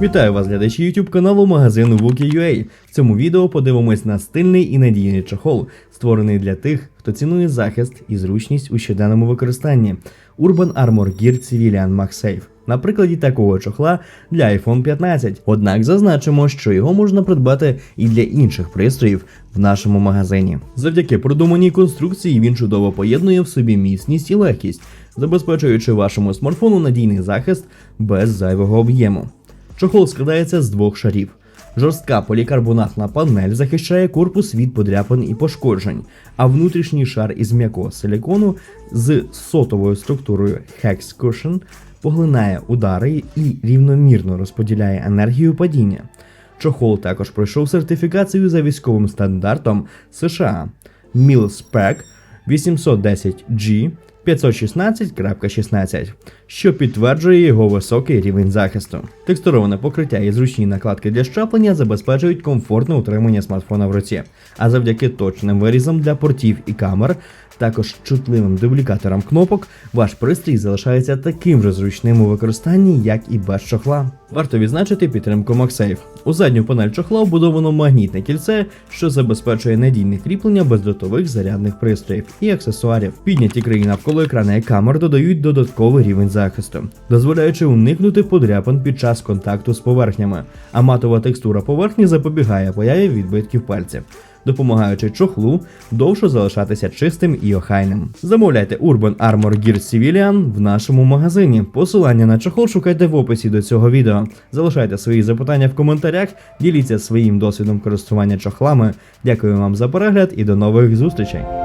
Вітаю вас, глядачі YouTube каналу магазину Wookie.ua. В цьому відео подивимось на стильний і надійний чохол, створений для тих, хто цінує захист і зручність у щоденному використанні. Urban Armor Gear Civilian MagSafe. На прикладі такого чохла для iPhone 15. Однак зазначимо, що його можна придбати і для інших пристроїв в нашому магазині. Завдяки продуманій конструкції він чудово поєднує в собі міцність і легкість, забезпечуючи вашому смартфону надійний захист без зайвого об'єму. Чохол складається з двох шарів. Жорстка полікарбонатна панель захищає корпус від подряпин і пошкоджень, а внутрішній шар із м'якого силікону з сотовою структурою Hex Cushion поглинає удари і рівномірно розподіляє енергію падіння. Чохол також пройшов сертифікацію за військовим стандартом США MIL-SPEC 810G 516.16, що підтверджує його високий рівень захисту. Текстуроване покриття і зручні накладки для щеплення забезпечують комфортне утримання смартфона в руці, а завдяки точним вирізам для портів і камер, також чутливим дублікаторам кнопок, ваш пристрій залишається таким же зручним у використанні, як і без чохла. Варто відзначити підтримку MagSafe. У задню панель чохла вбудовано магнітне кільце, що забезпечує надійне кріплення бездротових зарядних пристроїв і аксесуарів. Підняті краї навколо екрана і камер додають додатковий рівень захисту, дозволяючи уникнути подряпин під час контакту з поверхнями, а матова текстура поверхні запобігає появі відбитків пальців. Допомагаючи чохлу довше залишатися чистим і охайним. Замовляйте Urban Armor Gear Civilian в нашому магазині. Посилання на чохол шукайте в описі до цього відео. Залишайте свої запитання в коментарях, діліться своїм досвідом користування чохлами. Дякую вам за перегляд і до нових зустрічей.